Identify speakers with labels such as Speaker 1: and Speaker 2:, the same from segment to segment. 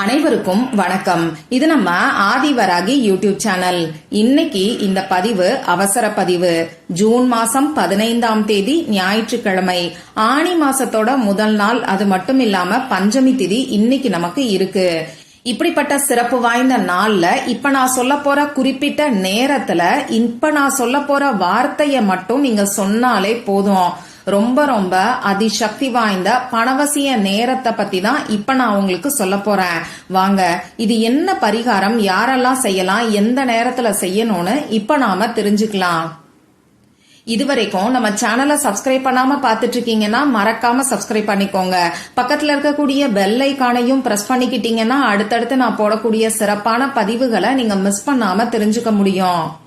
Speaker 1: அனைவருக்கும் வணக்கம். இது நம்ம ஆதிவராகி யூடியூப் சேனல். இன்னைக்கு இந்த பதிவு அவசர பதிவு. ஜூன் மாசம் பதினைந்தாம் தேதி ஞாயிற்றுக்கிழமை. ஆணி மாசத்தோட முதல் நாள் அது மட்டும் இல்லாம பஞ்சமி திதி இன்னைக்கு நமக்கு இருக்கு. இப்படிப்பட்ட சிறப்பு வாய்ந்த நாள்ல இப்ப நான் சொல்ல போற குறிப்பிட்ட நேரத்துல இப்ப நான் சொல்ல போற வார்த்தைய மட்டும் நீங்க சொன்னாலே போதும். ரொம்ப ரொம்ப அதிசக்தி வாய்ந்த பணவசிய நேரத்தை பத்தி தான் இப்ப நான் உங்களுக்கு சொல்ல போறேன். வாங்க இது என்ன பரிகாரம்? யாரெல்லாம் செய்யலாம்? எந்த நேரத்துல செய்யணும்னு இப்ப நாம தெரிஞ்சுக்கலாம். இதுவரைக்கும் நம்ம சேனலை சப்ஸ்கிரைப் பண்ணாம பாத்துட்டு இருக்கீங்கன்னா மறக்காம சப்ஸ்கிரைப் பண்ணிக்கோங்க. பக்கத்துல இருக்கக்கூடிய பெல் ஐக்கானையும் பிரஸ் பண்ணிக்கிட்டீங்கன்னா அடுத்தடுத்து நான் போடக்கூடிய சிறப்பான பதிவுகளை நீங்க மிஸ் பண்ணாம தெரிஞ்சுக்க முடியும்.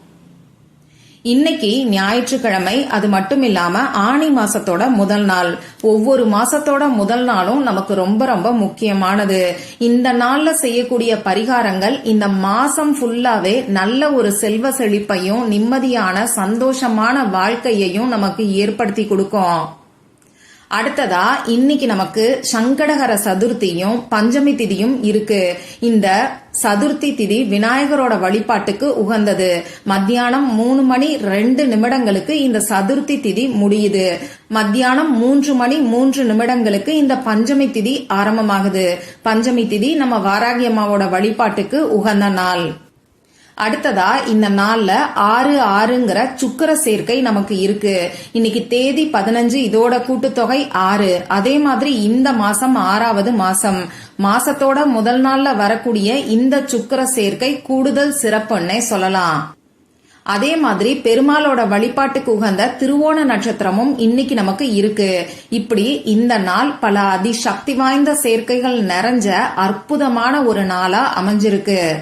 Speaker 1: இன்னைக்கு ஞாயிற்றுக்கிழமை அது மட்டும் இல்லாம ஆணி மாசத்தோட முதல் நாள். ஒவ்வொரு மாசத்தோட முதல் நாளும் நமக்கு ரொம்ப ரொம்ப முக்கியமானது. இந்த நாள்ல செய்யக்கூடிய பரிகாரங்கள் இந்த மாசம் ஃபுல்லாவே நல்ல ஒரு செல்வ செழிப்பையும் நிம்மதியான சந்தோஷமான வாழ்க்கையையும் நமக்கு ஏற்படுத்தி கொடுக்கும். அடுத்ததா இன்னைக்கு நமக்கு சங்கடகர சதுர்த்தியும் பஞ்சமி திதியும் இருக்கு. இந்த சதுர்த்தி திதி விநாயகரோட வழிபாட்டுக்கு உகந்தது. மத்தியானம் மூணு மணி ரெண்டு நிமிடங்களுக்கு இந்த சதுர்த்தி திதி முடியுது. மத்தியானம் மூன்று மணி மூன்று நிமிடங்களுக்கு இந்த பஞ்சமி திதி ஆரம்பமாகுது. பஞ்சமி திதி நம்ம வாராகி அம்மாவோட வழிபாட்டுக்கு உகந்த நாள். அடுத்ததா இந்த நாள்ல ஆறு ஆறுங்கிற சுக்கர சேர்க்கை நமக்கு இருக்கு. இன்னைக்கு தேதி பதினஞ்சு இதோட கூட்டுத்தொகை ஆறு. அதே மாதிரி இந்த மாசம் ஆறாவது மாசம். மாசத்தோட முதல் நாள்ல வரக்கூடிய இந்த சுக்கர சேர்க்கை கூடுதல் சிறப்புன்னே சொல்லலாம். அதே மாதிரி பெருமாளோட வழிபாட்டுக்கு உகந்த திருவோண நட்சத்திரமும் இன்னைக்கு நமக்கு இருக்கு. இப்படி இந்த நாள் பல அதிசக்தி வாய்ந்த சேர்க்கைகள் நிறைஞ்ச அற்புதமான ஒரு நாளா அமைஞ்சிருக்கு.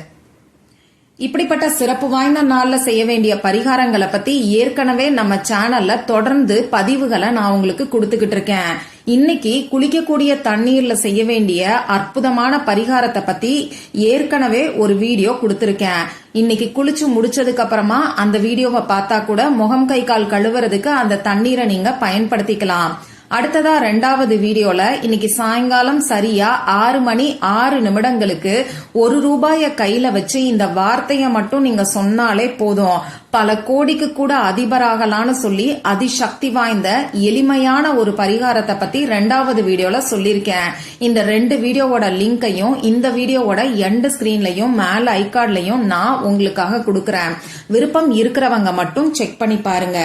Speaker 1: இப்படிப்பட்ட சிறப்பு வாய்ந்த நாள்ல செய்ய வேண்டிய பரிகாரங்களை பத்தி ஏற்கனவே நம்ம சேனல்ல தொடர்ந்து பதிவுகளை நான் உங்களுக்கு கொடுத்துக்கிட்டு இருக்கேன். இன்னைக்கு குளிக்கக்கூடிய தண்ணீர்ல செய்ய வேண்டிய அற்புதமான பரிகாரத்தை பத்தி ஏற்கனவே ஒரு வீடியோ கொடுத்திருக்கேன். இன்னைக்கு குளிச்சு முடிச்சதுக்கு அப்புறமா அந்த வீடியோவை பார்த்தா கூட முகம் கை கால் கழுவுறதுக்கு அந்த தண்ணீரை நீங்க பயன்படுத்திக்கலாம். அடுத்ததா ரெண்டாவது வீடியோல இன்னைக்கு சாயங்காலம் சரியா ஆறு மணி ஆறு நிமிடங்களுக்கு ஒரு ரூபாய கையில வச்சு இந்த வார்த்தைய மட்டும் நீங்க சொன்னாலே போதும். பல கோடிக்கு கூட அதிபராகலான்னு சொல்லி அதிசக்தி வாய்ந்த எளிமையான ஒரு பரிகாரத்தை பத்தி ரெண்டாவது வீடியோல சொல்லியிருக்கேன். இந்த ரெண்டு வீடியோவோட லிங்கையும் இந்த வீடியோவோட எண்ட் ஸ்கிரீன்லயும் மேல ஐகார்ட்லயும் நான் உங்களுக்காக கொடுக்கறேன். விருப்பம் இருக்கிறவங்க மட்டும் செக் பண்ணி பாருங்க.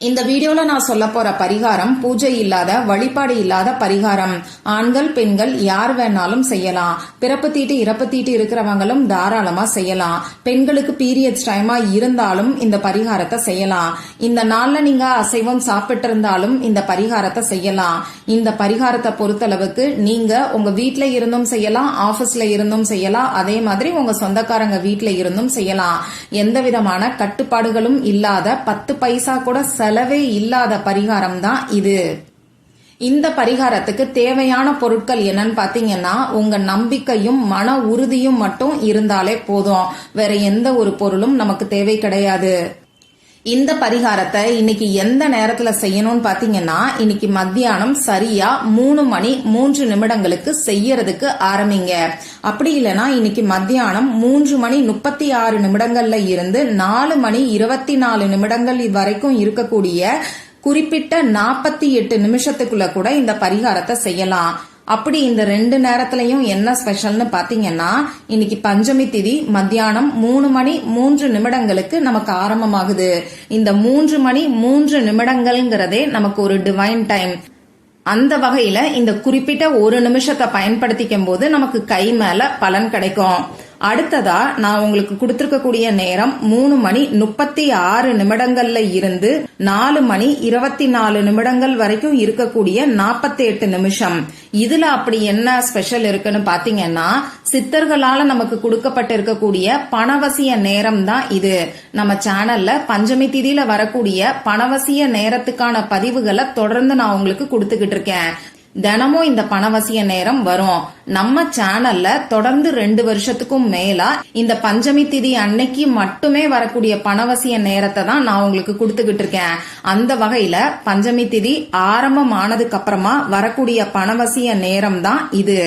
Speaker 1: இந்த வீடியோல நான் சொல்ல போற பரிகாரம் பூஜை இல்லாத வழிபாடு இல்லாத பரிகாரம். ஆண்கள் பெண்கள் யார் வேணாலும் செய்யலாம். பிறப்பு தீட்டு இறப்பு தீட்டு இருக்கிறவங்களும் தாராளமா செய்யலாம். பெண்களுக்கு பீரியட்ஸ் டைமா இருந்தாலும் இந்த பரிகாரத்தை செய்யலாம். இந்த நாள்ல நீங்க அசைவம் சாப்பிட்டு இருந்தாலும் இந்த பரிகாரத்தை செய்யலாம். இந்த பரிகாரத்தை பொறுத்தளவுக்கு நீங்க உங்க வீட்ல இருந்தும் செய்யலாம் ஆபீஸ்ல இருந்தும் செய்யலாம். அதே மாதிரி உங்க சொந்தக்காரங்க வீட்ல இருந்தும் செய்யலாம். எந்த விதமான கட்டுப்பாடுகளும் இல்லாத பத்து பைசா கூட செலவே இல்லாத பரிகாரம் தான் இது. இந்த பரிகாரத்துக்கு தேவையான பொருட்கள் என்னன்னு பாத்தீங்கன்னா உங்க நம்பிக்கையும் மன உறுதியும் மட்டும் இருந்தாலே போதும். வேற எந்த ஒரு பொருளும் நமக்கு தேவை கிடையாது. இந்த பரிகாரத்தை இன்னைக்கு எந்த நேரத்துல செய்யணும்னு பாத்தீங்கன்னா இன்னைக்கு மத்தியானம் சரியா மூணு மணி மூன்று நிமிடங்களுக்கு செய்யறதுக்கு ஆரம்பிங்க. அப்படி இல்லைன்னா இன்னைக்கு மத்தியானம் மூன்று மணி முப்பத்தி ஆறு நிமிடங்கள்ல இருந்து நாலு மணி இருபத்தி நாலு நிமிடங்கள் வரைக்கும் இருக்கக்கூடிய குறிப்பிட்ட நாற்பத்தி எட்டு நிமிஷத்துக்குள்ள கூட இந்த பரிகாரத்தை செய்யலாம். அப்படி இந்த ரெண்டு நேரத்திலையும் என்ன ஸ்பெஷல்னு பாத்தீங்கன்னா இன்னைக்கு பஞ்சமி திதி மத்தியானம் மூணு மணி மூன்று நிமிடங்களுக்கு நமக்கு ஆரம்பமாகுது. இந்த மூன்று மணி மூன்று நிமிடங்கள்ங்கிறதே நமக்கு ஒரு டிவைன் டைம் அந்த வகையில இந்த குறிப்பிட்ட ஒரு நிமிஷத்தை பயன்படுத்திக்கும் போது நமக்கு கை மேல பலன் கிடைக்கும். அடுத்ததா நான் உங்களுக்கு கொடுத்திருக்கக்கூடிய நேரம் மூணு மணி முப்பத்தி ஆறு நிமிடங்கள்ல இருந்து நாலு மணி இருபத்தி நாலு நிமிடங்கள் வரைக்கும் இருக்கக்கூடிய நாற்பத்தி எட்டு நிமிஷம். இதுல அப்படி என்ன ஸ்பெஷல் இருக்குன்னு பாத்தீங்கன்னா சித்தர்களால நமக்கு கொடுக்கப்பட்டு இருக்கக்கூடிய பணவசிய நேரம் தான் இது. நம்ம சேனல்ல பஞ்சமி திதியில வரக்கூடிய பணவசிய நேரத்துக்கான பதிவுகளை தொடர்ந்து நான் உங்களுக்கு கொடுத்துக்கிட்டு இருக்கேன். தினமும் இந்த பணவசிய நேரம் வரும். நம்ம சேனல்ல தொடர்ந்து ரெண்டு வருஷத்துக்கும் மேலா இந்த பஞ்சமி திதி அன்னைக்கு மட்டுமே வரக்கூடிய பணவசிய நேரத்தை தான் நான் உங்களுக்கு கொடுத்துக்கிட்டு இருக்கேன். அந்த வகையில பஞ்சமி திதி ஆரம்பமானதுக்கு அப்புறமா வரக்கூடிய பணவசிய நேரம் தான் இது.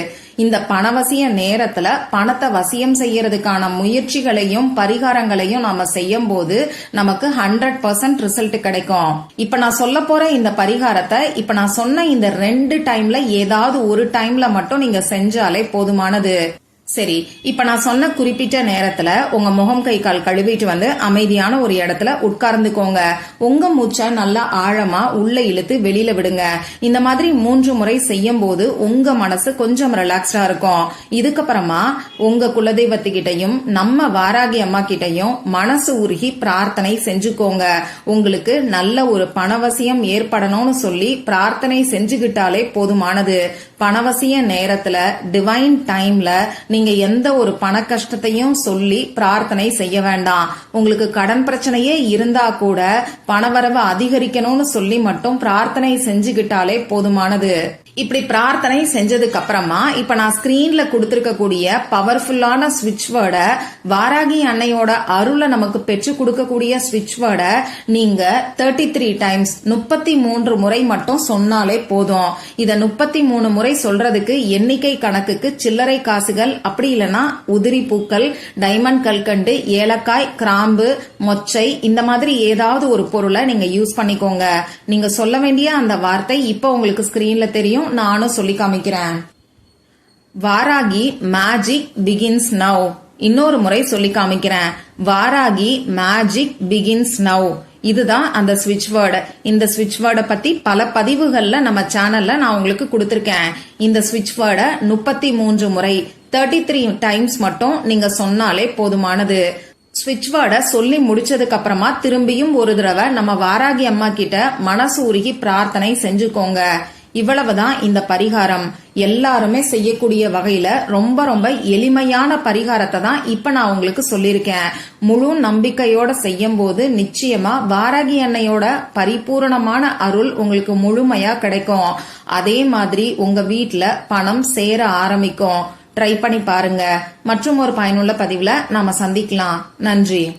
Speaker 1: இந்த பணவசிய நேரத்துல பணத்தை வசியம் செய்யறதுக்கான முயற்சிகளையும் பரிகாரங்களையும் நாம செய்யும் போது நமக்கு ஹண்ட்ரட் பர்சன்ட் ரிசல்ட் கிடைக்கும். இப்ப நான் சொல்ல போற இந்த பரிகாரத்தை இப்ப நான் சொன்ன இந்த ரெண்டு டைம்ல ஏதாவது ஒரு டைம்ல மட்டும் நீங்க செஞ்சாலே போதுமானது. சரி இப்ப நான் சொன்ன குறிப்பிட்ட நேரத்துல உங்க முகம் கை கால் கழுவிட்டு வந்து அமைதியான ஒரு இடத்துல உட்கார்ந்துக்கோங்க. உங்க மூச்சை நல்லா ஆழமா உள்ள இழுத்து வெளியில விடுங்க. இந்த மாதிரி மூன்று முறை செய்யும் போது உங்க மனசு கொஞ்சம் ரிலாக்ஸ்டா இருக்கும். இதுக்கப்புறமா உங்க குலதெய்வத்துக்கிட்டையும் நம்ம வாராகி அம்மா கிட்டையும் மனசு உருகி பிரார்த்தனை செஞ்சுக்கோங்க. உங்களுக்கு நல்ல ஒரு பணவசியம் ஏற்படணும்னு சொல்லி பிரார்த்தனை செஞ்சுக்கிட்டாலே போதுமானது. பணவசிய நேரத்துல டிவைன் டைம்ல நீங்க எந்த ஒரு பண கஷ்டத்தையும் சொல்லி பிரார்த்தனை செய்ய வேண்டாம். உங்களுக்கு கடன் பிரச்சனையே இருந்தா கூட பணவரவு அதிகரிக்கணும்னு சொல்லி மட்டும் பிரார்த்தனை செஞ்சுக்கிட்டாலே போதுமானது. இப்படி பிரார்த்தனை செஞ்சதுக்கு அப்புறமா இப்ப நான் ஸ்கிரீன்ல கொடுத்திருக்கக்கூடிய பவர்ஃபுல்லான ஸ்விட்ச் வேர்டை வாராகி அன்னையோட அருளை நமக்கு பெற்று கொடுக்கக்கூடிய ஸ்விட்ச் வேர்டை நீங்க தேர்ட்டி த்ரீ டைம்ஸ் முப்பத்தி மூன்று முறை மட்டும் சொன்னாலே போதும். இத முப்பத்தி மூணு முறை சொல்றதுக்கு எண்ணிக்கை கணக்குக்கு சில்லறை காசுகள் அப்படி இல்லைன்னா உதிரி பூக்கள் டைமண்ட் கல்கண்டு ஏலக்காய் கிராம்பு மொச்சை இந்த மாதிரி ஏதாவது ஒரு பொருளை நீங்க யூஸ் பண்ணிக்கோங்க. நீங்க சொல்ல வேண்டிய அந்த வார்த்தை இப்ப உங்களுக்கு ஸ்கிரீன்ல தெரியும். நானும் சொல்லி காமிக்கிறேன். வாராகி மேஜிக் பிகின்ஸ் நவ் இன்னொரு முறை சொல்லி காமிக்கிறேன். வாராகி மேஜிக் பிகின்ஸ் நவ் இதுதான் அந்த ஸ்விட்ச் வேர்டு இந்த ஸ்விட்ச் வேர்டை பத்தி பல பதிவுகள்ல நம்ம சேனல்ல நான் உங்களுக்கு கொடுத்துருக்கேன். இந்த ஸ்விட்ச் வேர்டை முப்பத்தி மூன்று முறை தேர்ட்டி த்ரீ டைம்ஸ் மட்டும் நீங்க சொன்னாலே போதுமானது. ஸ்விட்ச் வேர்டை சொல்லி முடிச்சதுக்கு அப்புறமா திரும்பியும் ஒரு தடவை நம்ம வாராகி அம்மா கிட்ட மனசு உருகி பிரார்த்தனை செஞ்சுக்கோங்க. இவ்வளவுதான் இந்த பரிகாரம். எல்லாருமே செய்யக்கூடிய வகையில ரொம்ப ரொம்ப எளிமையான பரிகாரத்தை தான் இப்ப நான் உங்களுக்கு சொல்லியிருக்கேன். முழு நம்பிக்கையோட செய்யும் போது நிச்சயமா வாரகி அன்னையோட பரிபூரணமான அருள் உங்களுக்கு முழுமையா கிடைக்கும். அதே மாதிரி உங்க வீட்டுல பணம் சேர ஆரம்பிக்கும். ட்ரை பண்ணி பாருங்க. மற்றும் ஒரு பயனுள்ள பதிவுல நாம சந்திக்கலாம். நன்றி.